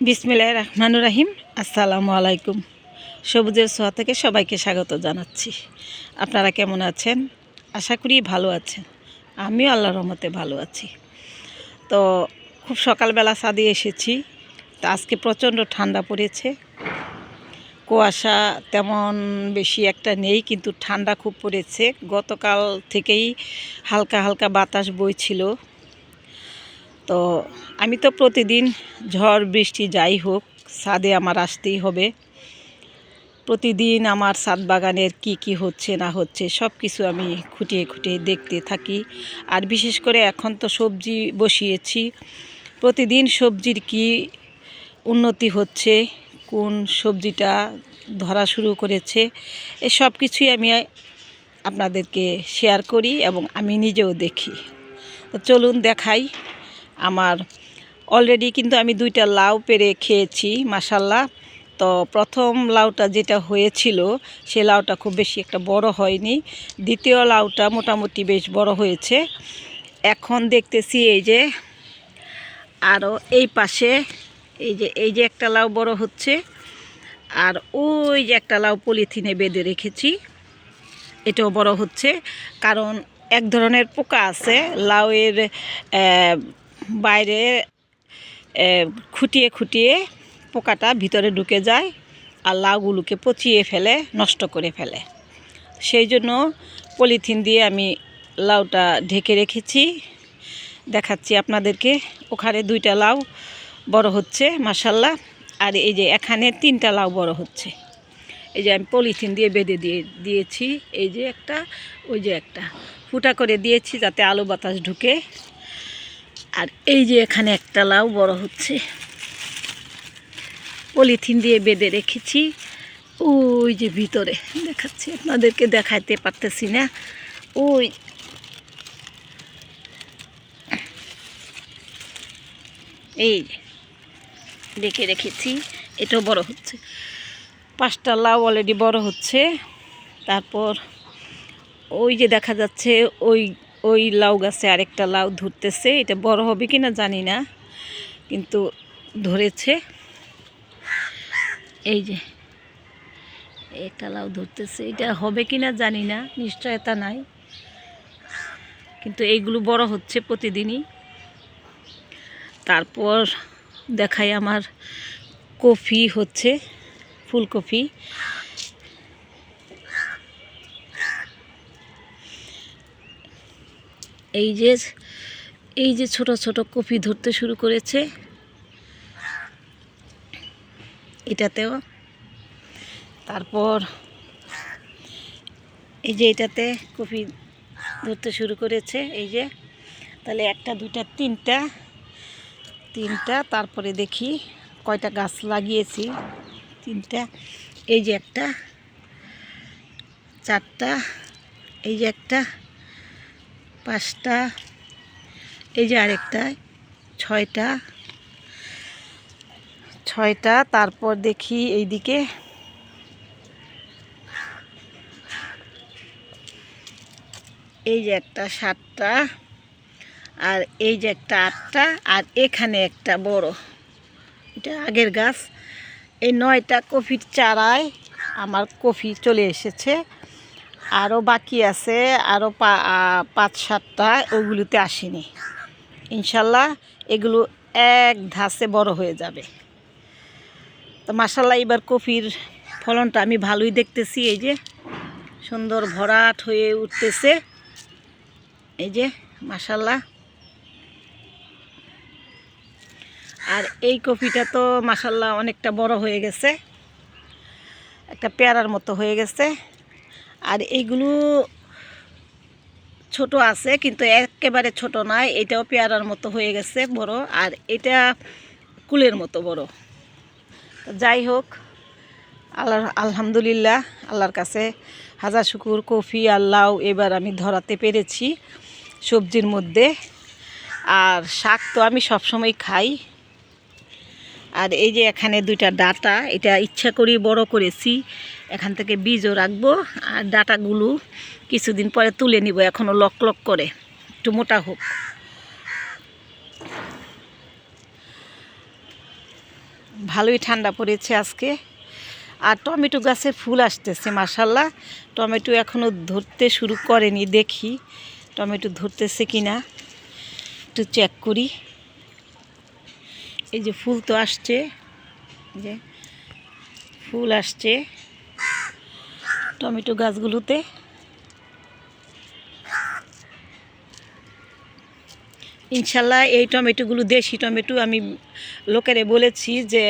বিসমিল্লাহ রহমানুর রাহিম। আসসালামু আলাইকুম। সবুজের সোয়া থেকে সবাইকে স্বাগত জানাচ্ছি। আপনারা কেমন আছেন? আশা করি ভালো আছেন। আমিও আল্লাহ রহমতে ভালো আছি। তো খুব সকালবেলা সাদে এসেছি। তো আজকে প্রচণ্ড ঠান্ডা পড়েছে। কুয়াশা তেমন বেশি একটা নেই, কিন্তু ঠান্ডা খুব পড়েছে। গতকাল থেকেই হালকা হালকা বাতাস বইছিল। তো আমি তো প্রতিদিন ঝড়, বৃষ্টি যাই হোক, ছাদে আমার আসতেই হবে। প্রতিদিন আমার ছাদ বাগানের কি কি হচ্ছে না হচ্ছে সব কিছু আমি খুঁটিয়ে খুঁটিয়ে দেখতে থাকি। আর বিশেষ করে এখন তো সবজি বসিয়েছি। প্রতিদিন সবজির কি উন্নতি হচ্ছে, কোন সবজিটা ধরা শুরু করেছে এই সব কিছুই আমি আপনাদেরকে শেয়ার করি এবং আমি নিজেও দেখি। তো চলুন দেখাই আমার অলরেডি কিন্তু আমি দুইটা লাউ পেরে খেয়েছি মাসাল্লাহ তো প্রথম লাউটা যেটা হয়েছিল, সে লাউটা খুব বেশি একটা বড় হয়নি। দ্বিতীয় লাউটা মোটামুটি বেশ বড় হয়েছে। এখন দেখতেছি এই যে আরও এই পাশে, এই যে এই যে একটা লাউ বড় হচ্ছে, আর ওই যে একটা লাউ পলিথিনে বেঁধে রেখেছি, এটাও বড় হচ্ছে। কারণ এক ধরনের পোকা আছে, লাউয়ের বাইরে খুঁটিয়ে খুঁটিয়ে পোকাটা ভিতরে ঢুকে যায় আর লাউগুলোকে পচিয়ে ফেলে, নষ্ট করে ফেলে। সেই জন্য পলিথিন দিয়ে আমি লাউটা ঢেকে রেখেছি। দেখাচ্ছি আপনাদেরকে। ওখানে দুইটা লাউ বড় হচ্ছে মাসাল্লাহ আর এই যে এখানে তিনটা লাউ বড় হচ্ছে। এই যে আমি পলিথিন দিয়ে বেঁধে দিয়ে দিয়েছি। এই যে একটা, ওই যে একটা। ফুটা করে দিয়েছি যাতে আলো বাতাস ঢুকে। আর এই যে এখানে একটা লাউ বড় হচ্ছে। পলিথিন দিয়ে বেঁধে রেখেছি। ওই যে ভিতরে, দেখাচ্ছি, আপনাদেরকে দেখাইতে পারতেছি না। ওই এই ডেকে রেখেছি, এটাও বড় হচ্ছে। পাঁচটা লাউ অলরেডি বড় হচ্ছে। তারপর ওই যে দেখা যাচ্ছে, ওই ওই লাউ গাছে আরেকটা লাউ ধরতেছে, এটা বড় হবে কিনা জানি না, কিন্তু ধরেছে। এই যে, একটা লাউ ধরতেছে, এটা হবে কিনা জানি না, নিশ্চয়তা নাই। কিন্তু এইগুলো বড় হচ্ছে প্রতিদিনই। তারপর দেখাই আমার কফি হচ্ছে, ফুলকপি। এই যে এই যে ছোট ছোট কপি ধরতে শুরু করেছে। এটাতেও। তারপর এই যে এটাতে কপি ধরতে শুরু করেছে, এই যে। তাহলে একটা, দুইটা, তিনটা তিনটা, তারপরে দেখি কয়টা গাছ লাগিয়েছি। তিনটা, এই যে একটা, চারটা, এই যে একটা পাঁচটা, এই যে আরেকটা, ছয়টা ছয়টা, তারপর দেখি এইদিকে। এই যে একটা সাতটা, আর এই যে একটা আটটা, আর এখানে একটা বড়। এটা আগের গাছ। এই নয়টা কফির চারায় আমার কফি চলে এসেছে। আরও বাকি আছে আরও পাঁচ সাতটা, ওগুলোতে আসেনি। ইনশাল্লাহ এগুলো এক ধাসে বড় হয়ে যাবে। তো মাসাল্লাহ এবার কফির ফলনটা আমি ভালোই দেখতেছি, এই যে সুন্দর ভরাট হয়ে উঠতেছে। এই যে মাসাল্লাহ আর এই কফিটা তো মাসাল্লাহ অনেকটা বড় হয়ে গেছে, একটা পেয়ারার মতো হয়ে গেছে। আর এইগুলো ছোট আছে, কিন্তু একেবারে ছোট নয় এটাও পেয়ারার মতো হয়ে গেছে বড়, আর এটা কুলের মতো বড়। যাই হোক, আল্লাহ, আলহামদুলিল্লাহ, আল্লাহর কাছে হাজার শুকুর, কফি, আল্লাহ, এবার আমি ধরাতে পেরেছি সবজির মধ্যে। আর শাক তো আমি সবসময় খাই। আর এই যে এখানে দুইটা ডাটা, এটা ইচ্ছা করি বড় করেছি। এখান থেকে বীজও রাখব আর ডাটাগুলো কিছুদিন পরে তুলে নিব এখনও লক লক করে। একটু মোটা হোক। ভালোই ঠান্ডা পড়েছে আজকে। আর টমেটো গাছে ফুল আসতেছে মাসাল্লাহ টমেটো এখনও ধরতে শুরু করেনি, দেখি টমেটো ধরতেছে কি না একটু চেক করি। এই যে ফুল তো আসছে। যে ফুল আসছে। টমেটো গাছগুলোতে। ইনশাল্লাহ এই টমেটোগুলো দেশি টমেটো, আমি লোকেরে বলেছি যে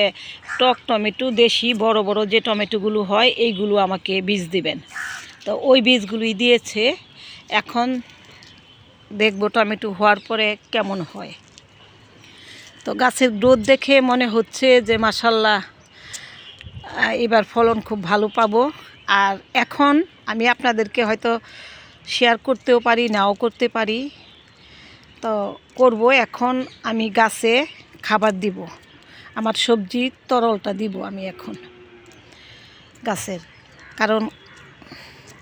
টক টমেটো, দেশি বড় বড় যে টমেটোগুলো হয়, এইগুলো আমাকে বীজ দিবেন। তো ওই বীজগুলোই দিয়েছে। এখন দেখব টমেটো হওয়ার পরে কেমন হয়। তো গাছের গ্রোথ দেখে মনে হচ্ছে যে মাসাল্লাহ এবার ফলন খুব ভালো পাবো। আর এখন আমি আপনাদেরকে হয়তো শেয়ার করতেও পারি, নাও করতে পারি। তো করব এখন আমি গাছে খাবার দিব। আমার সবজি তরলটা দিব আমি এখন গাছের। কারণ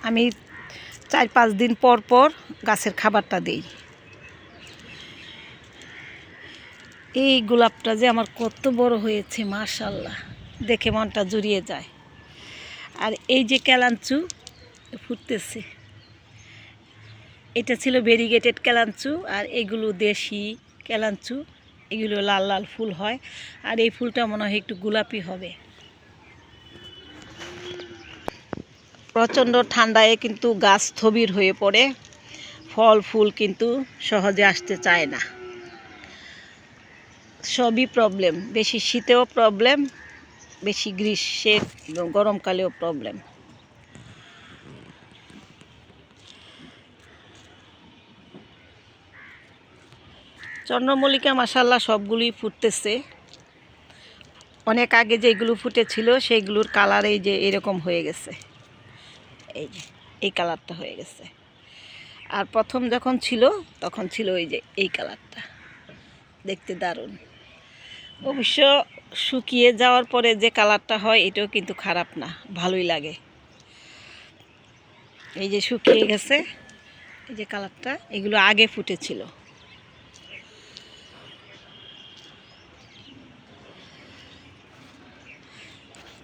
আমি চার পাঁচ দিন পর পর গাছের খাবারটা দিই। এই গোলাপটা যে আমার কত বড় হয়েছে মাশাল্লাহ দেখে মনটা জুড়িয়ে যায়। আর এই যে ক্যালাঞ্চু ফুটতেছে। এটা ছিল ভেরিগেটেড ক্যালাঞ্চু আর এগুলো দেশি ক্যালাঞ্চু এগুলো লাল লাল ফুল হয়। আর এই ফুলটা মনে হয় একটু গোলাপি হবে। প্রচণ্ড ঠান্ডায় কিন্তু গাছ স্থবির হয়ে পড়ে। ফল, ফুল কিন্তু সহজে আসতে চায় না। সবই প্রবলেম বেশি শীতেও প্রবলেম বেশি গ্রীষ্মে গরমকালেও প্রবলেম চন্দ্রমল্লিকা মাসাল্লাহ সবগুলোই ফুটতেছে। অনেক আগে যেগুলো ফুটেছিল সেইগুলোর কালার এই যে এরকম হয়ে গেছে। এই যে, এই কালারটা হয়ে গেছে। আর প্রথম যখন ছিল, তখন ছিল ওই যে এই কালারটা দেখতে দারুণ। অবশ্য শুকিয়ে যাওয়ার পরে যে কালারটা হয়, এটাও কিন্তু খারাপ না, ভালোই লাগে। এই যে শুকিয়ে গেছে, এই যে কালারটা, এগুলো আগে ফুটেছিল।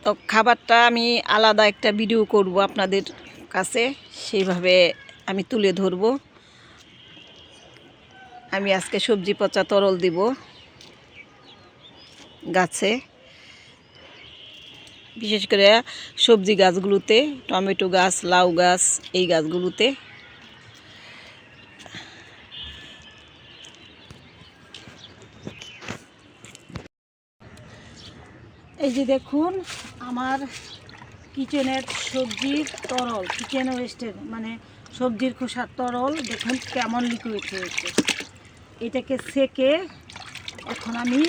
তো খাবারটা আমি আলাদা একটা ভিডিও করব আপনাদের কাছে, সেইভাবে আমি তুলে ধরব। আমি আজকে সবজি পচা তরল দিব। গাছে। বিশেষ করে সবজি গাছগুলোতে, টমেটো গাছ, লাউ গাছ, এই গাছগুলোতে। এই যে দেখুন, আমার কিচেনের সবজির তরল, কিচেন ওয়েস্টের মানে সবজির খোসার তরল, দেখুন কেমন লিকুইড হয়েছে। এটাকে সেকে এখন আমি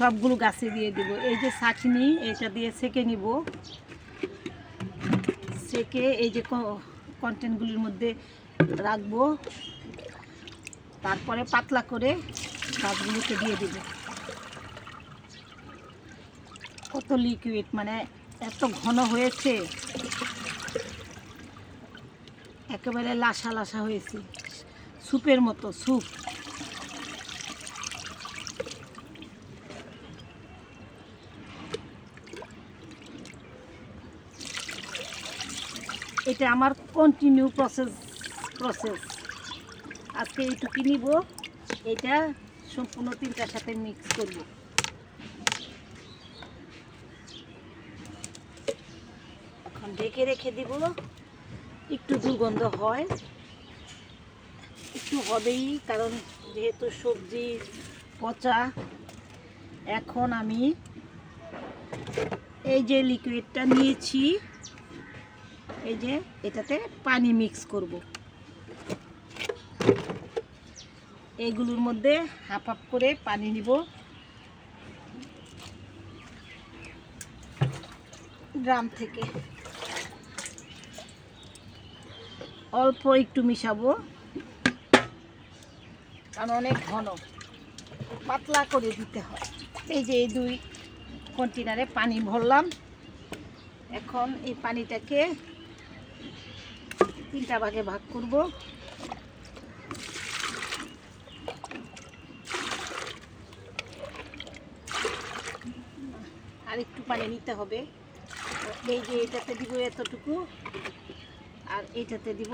সবগুলো গাছে দিয়ে দিব। এই যে চাটনি, এটা দিয়ে সেকে নিব। সেকে এই যে কন্টেন্টগুলির মধ্যে রাখব। তারপরে পাতলা করে গাছগুলোকে দিয়ে দিব। কত লিকুইড মানে এত ঘন হয়েছে। একেবারে লাসা লাসা হয়েছে। স্যুপের মতো স্যুপ এটা আমার কন্টিনিউ প্রসেস প্রসেস আজকে এইটুকু নিব। এটা সম্পূর্ণ তিনটার সাথে মিক্স করব। এখন ঢেকে রেখে দিব। একটু দুর্গন্ধ হয়। একটু হবেই, কারণ যেহেতু সবজি পচা, এখন আমি এই যে লিকুইডটা নিয়েছি। এই যে এটাতে পানি মিক্স করব। এইগুলোর মধ্যে হাফ হাফ করে পানি নিব। ড্রাম থেকে। অল্প একটু মিশাবো। কারণ অনেক ঘন। পাতলা করে দিতে হয়। এই যে এই দুই কন্টেনারে পানি ভরলাম। এখন এই পানিটাকে তিনটা ভাগে ভাগ করব। আর একটু পানি নিতে হবে। এই যে এটাতে দিব এতটুকু, আর এইটাতে দিব।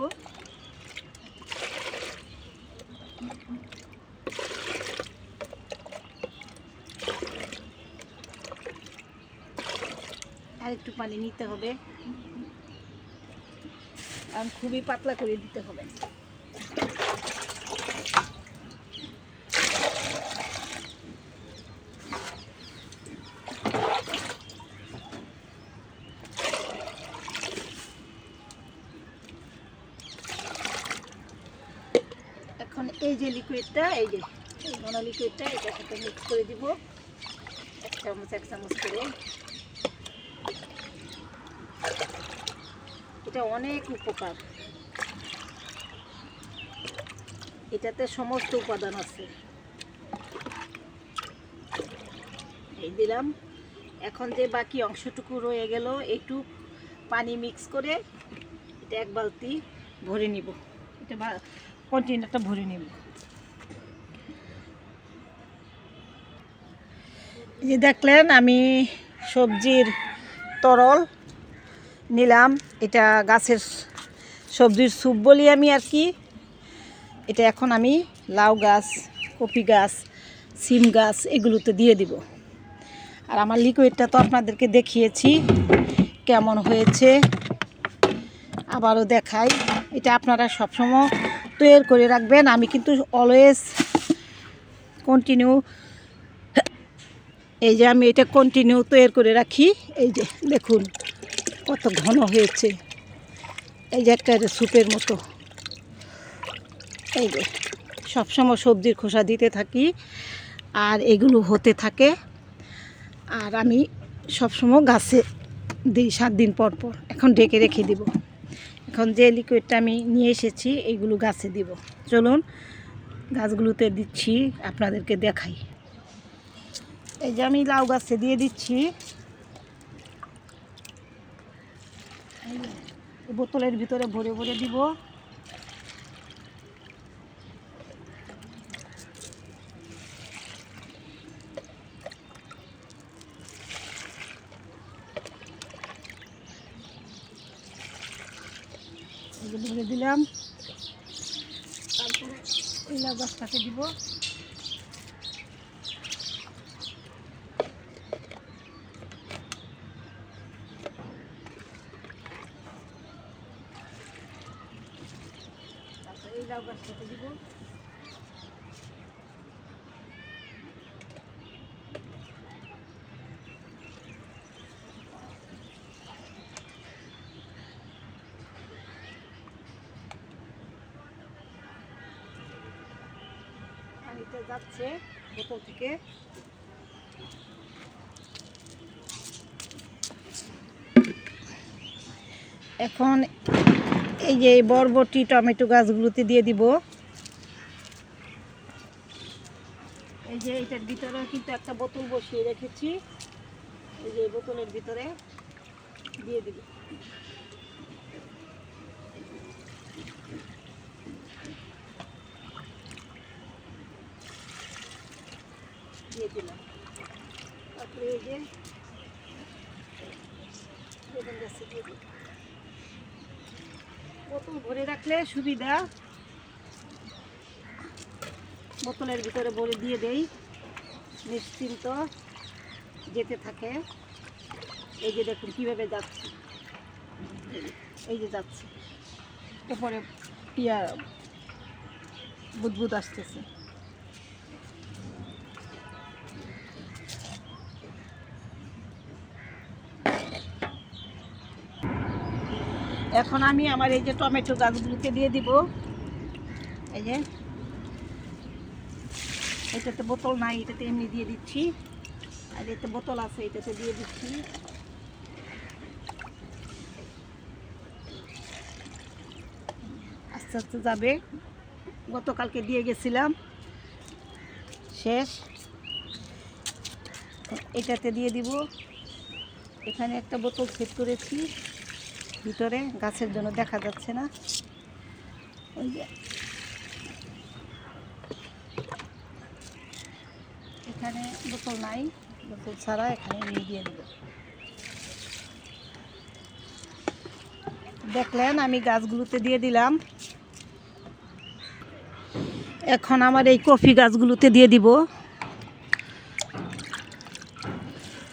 আর একটু পানি নিতে হবে। আর খুবই পাতলা করে দিতে হবে। এখন এই যে লিকুইডটা এই যে এই ঘন লিকুইডটা এটার সাথে মিক্স করে দিব। এক চামচ এক চামচ করে। এটা অনেক উপকার। এটাতে সমস্ত উপাদান আছে। এই দিলাম। এখন যে বাকি অংশটুকু রয়ে গেল, একটু পানি মিক্স করে এটা এক বালতি ভরে নিব। এটা বা কন্টেনারটা ভরে নিব। যে দেখলেন, আমি সবজির তরল নিলাম। এটা গাছের সবজির স্যুপ বলি আমি আর কি। এটা এখন আমি লাউ গাছ, কপি গাছ, সিম গাছ এগুলোতে দিয়ে দিব। আর আমার লিকুইডটা তো আপনাদেরকে দেখিয়েছি কেমন হয়েছে। আবারও দেখাই। এটা আপনারা সবসময় তৈরি করে রাখবেন। আমি কিন্তু অলওয়েজ কন্টিনিউ এই যে আমি এটা কন্টিনিউ তৈরি করে রাখি। এই যে দেখুন। কত ঘন হয়েছে। এই যে একটা স্যুপের মতো। এই যে, সবসময় সবজির খোসা দিতে থাকি আর এগুলো হতে থাকে। আর আমি সবসময় গাছে দিই সাত দিন পর পর। এখন ডেকে রেখে দিব। এখন যে লিকুইডটা আমি নিয়ে এসেছি এইগুলো গাছে দিব। চলুন, গাছগুলোতে দিচ্ছি, আপনাদেরকে দেখাই। এই যে আমি লাউ গাছে দিয়ে দিচ্ছি এই যে, এই বোতলের ভিতরে ভরে ভরে দিব। দিলাম। তারপরে এই লাউ গাছটাকে দিব। লাউ গাছটাকে দিব? যাচ্ছে বোতল থেকে। এখন এই যে বরবটি, টমেটো গাছগুলোতে দিয়ে দিব। এই যে এটার ভিতরে কিন্তু একটা বোতল বসিয়ে রেখেছি। এই যে বোতলের ভিতরে দিয়ে দিব। দিয়ে তারপরে এই যে দিয়ে ভরে রাখলে সুবিধা। বোতলের ভিতরে ভরে দিয়ে দেই। নিশ্চিন্ত যেতে থাকে। এই যে দেখুন কীভাবে যাচ্ছে। এই যে যাচ্ছে। উপরে পিয়া বুদবুদ আসতেছে। এখন আমি আমার এই যে টমেটো গাছগুলোকে দিয়ে দিব। এই যে। এটাতে বোতল নাই, এটাতে এমনি দিয়ে দিচ্ছি। আর এতে বোতল আছে, এটাতে দিয়ে দিচ্ছি। আস্তে আস্তে যাবে। গতকালকে দিয়ে গেছিলাম। শেষ। এটাতে দিয়ে দিব। এখানে একটা বোতল সেট করেছি। ভিতরে, গাছের জন্য দেখা যাচ্ছে না। ওই যে। এখানে বোতল নাই, বোতল ছাড়া এখানে নিয়ে দিয়ে দেবো। দেখলেন, আমি গাছগুলোতে দিয়ে দিলাম। এখন আমার এই কফি গাছগুলোতে দিয়ে দিব।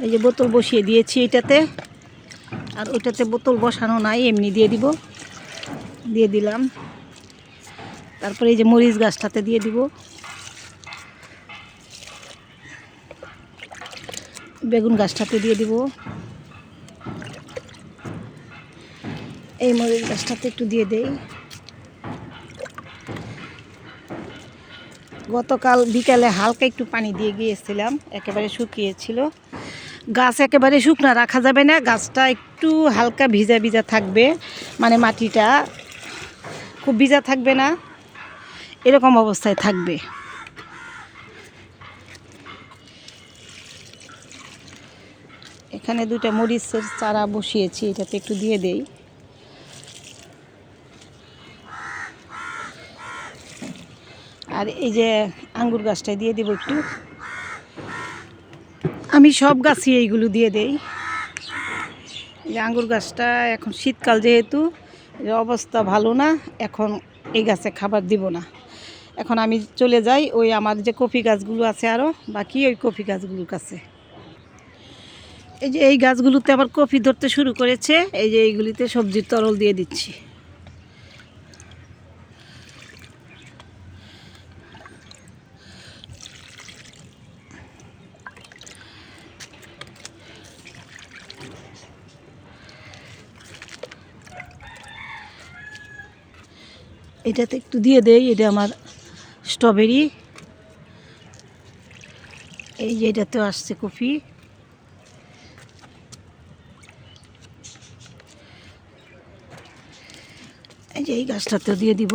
এই যে বোতল বসিয়ে দিয়েছি এটাতে। আর ওইটাতে বোতল বসানো নাই, এমনি দিয়ে দিব। দিয়ে দিলাম। তারপরে এই যে মরিচ গাছটাতে দিয়ে দিব। বেগুন গাছটাতে দিয়ে দিব। এই মরিচ গাছটাতে একটু দিয়ে দেই। গতকাল বিকালে হালকা একটু পানি দিয়ে গিয়েছিলাম, একেবারে শুকিয়েছিল। গাছ একেবারে শুকনো, রাখা যাবে না। গাছটা একটু হালকা ভিজা ভিজা থাকবে মানে মাটিটা খুব ভিজা থাকবে না। এরকম অবস্থায় থাকবে। এখানে দুটা মরিচের চারা বসিয়েছি, এটাতে একটু দিয়ে দেই। আর এই যে আঙ্গুর গাছটায় দিয়ে দেবো একটু। আমি সব গাছই এইগুলো দিয়ে দেই। যে আঙ্গুর গাছটা এখন শীতকাল যেহেতু অবস্থা ভালো না, এখন এই গাছে খাবার দিব না। এখন আমি চলে যাই ওই আমার যে কফি গাছগুলো আছে আরও বাকি ওই কফি গাছগুলোর কাছে। এই যে এই গাছগুলোতে আবার কফি ধরতে শুরু করেছে, এই যে এইগুলিতে সবজির তরল দিয়ে দিচ্ছি। এটাতে একটু দিয়ে দেই, এটা আমার স্ট্রবেরি। এই যে এটাতেও আসছে কফি। এই যে এই গাছটাতেও দিয়ে দিব।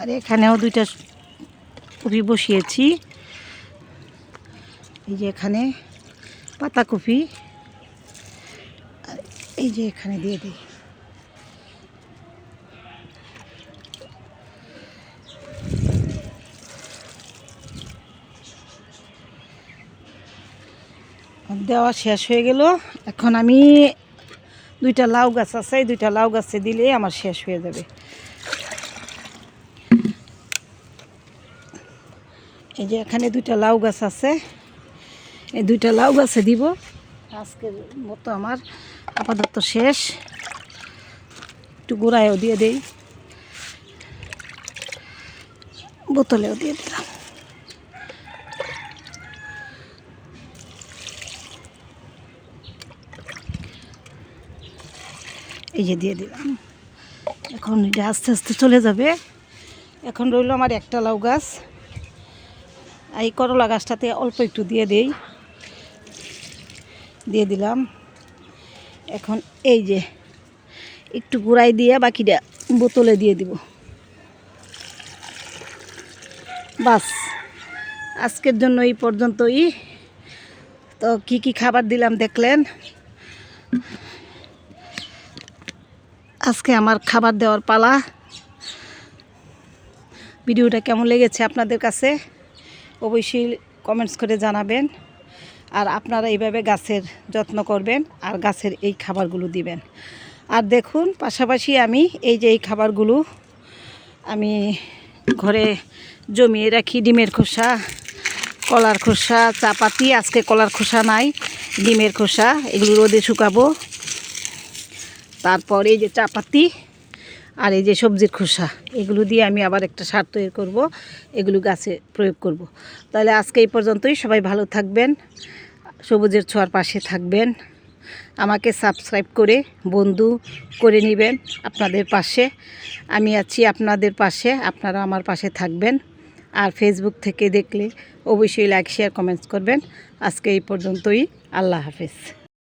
আর এখানেও দুইটা কপি বসিয়েছি। এই যে এখানে পাতাকপি আর এই যে এখানে দিয়ে দিই। দেওয়া শেষ হয়ে গেল। এখন আমি দুইটা লাউ গাছ আছে দুইটা লাউ গাছে দিলে আমার শেষ হয়ে যাবে। এই যে এখানে দুইটা লাউ গাছ আছে, এই দুইটা লাউ গাছে দিব। আজকের মতো আমার আপাতত শেষ। একটু গোড়ায়ও দিয়ে দেই। বোতলেও দিয়ে দিলাম। এই যে দিয়ে দিলাম। এখন এটা আস্তে আস্তে চলে যাবে। এখন রইল আমার একটা লাউ গাছ। এই করলা গাছটাতে অল্প একটু দিয়ে দেই। দিয়ে দিলাম। এখন এই যে একটু গুঁড়াই দিয়ে বাকিটা বোতলে দিয়ে দিব। বাস, আজকের জন্য এই পর্যন্তই। তো কি কি খাবার দিলাম দেখলেন? আজকে আমার খাবার দেওয়ার পালা। ভিডিওটা কেমন লেগেছে আপনাদের কাছে? অবশ্যই কমেন্টস করে জানাবেন। আর আপনারা এইভাবে গাছের যত্ন করবেন আর গাছের এই খাবারগুলো দিবেন। আর দেখুন, পাশাপাশি আমি এই যে এই খাবারগুলো আমি ঘরে জমিয়ে রাখি। ডিমের খোসা, কলার খোসা, চাপাতি, আজকে কলার খোসা নাই, ডিমের খোসা, এগুলো রোদে শুকাবো। তারপর এই যে চাপাতি আর এই যে সবজির খোসা, এগুলো দিয়ে আমি আবার একটা সার তৈরি করব, এগুলো গাছে প্রয়োগ করব। তাহলে আজকে এই পর্যন্তই, সবাই ভালো থাকবেন। সবুজের ছোঁয়ার পাশে থাকবেন। আমাকে সাবস্ক্রাইব করে বন্ধু করে নেবেন আপনাদের পাশে। আমি আছি আপনাদের পাশে আপনারা আমার পাশে থাকবেন। আর ফেসবুক থেকে দেখলে অবশ্যই লাইক শেয়ার কমেন্টস করবেন। আজকে এই পর্যন্তই, আল্লাহ হাফেজ।